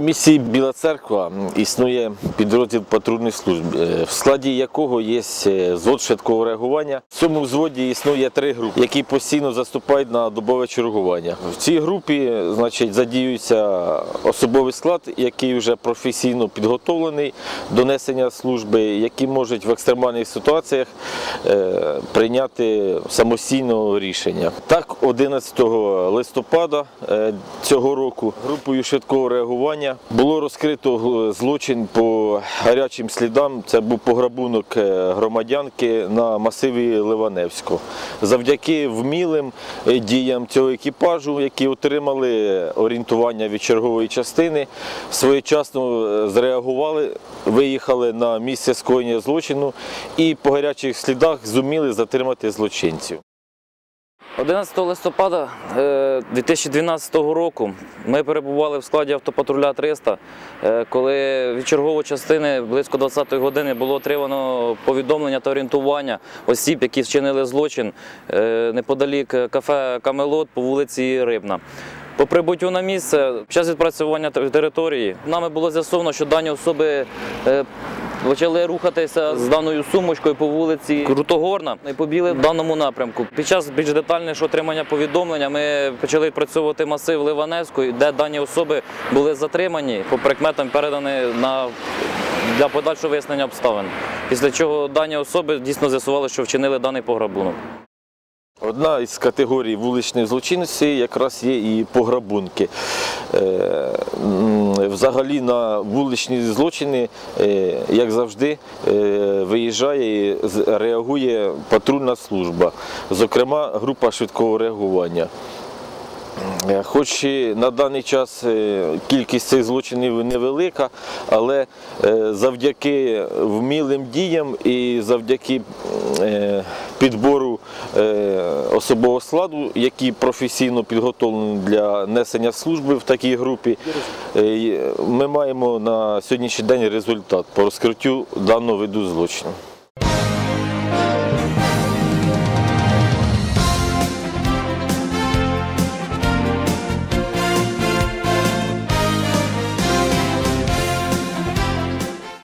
В місті Біла Церква існує підрозділ патрульних служб, е, в складі якого є е, звод швидкого реагування. В цьому взводі існує три групи, які постійно заступають на добове чергування. В цій групі значить, задіюється особовий склад, який вже професійно підготовлений до несення служби, які можуть в екстремальних ситуаціях е, прийняти самостійно рішення. Так, 11 листопада е, цього року групою швидкого реагування було розкрито злочин по гарячим слідам. Це був пограбунок е, громадянки на масиві Ливаневського. Завдяки вмілим е, діям цього екіпажу, які отримали орієнтування від чергової частини, своєчасно е, зреагували, виїхали на місце скоєння злочину і по гарячих слідах зуміли затримати злочинців. 11 листопада е, 2012 року ми перебували в складі автопатруля 300, е, коли від чергової частини близько 20-ї години було отримано повідомлення та орієнтування осіб, які вчинили злочин е, неподалік кафе Камелот по вулиці Рибна. По прибуттю на місце, під час відпрацювання території, нами було з'ясовано, що дані особи е, почали рухатися з даною сумочкою по вулиці Крутогорна і побігли в даному напрямку. Під час більш детальнішого отримання повідомлення ми почали працювати масив Ливаневської, де дані особи були затримані, по прикметам передані на для подальшого вияснення обставин. Після чого дані особи дійсно з'ясували, що вчинили даний пограбунок. Одна із категорій вуличної злочинності якраз є і пограбунки. Е, Взагалі на вуличні злочини, е, як завжди, е, виїжджає і реагує патрульна служба, зокрема група швидкого реагування. Е, Хоч і на даний час е, кількість цих злочинів невелика, але е, завдяки вмілим діям і завдяки підбору особового складу, які професійно підготовлені для несення служби в такій групі, ми маємо на сьогоднішній день результат по розкриттю даного виду злочину.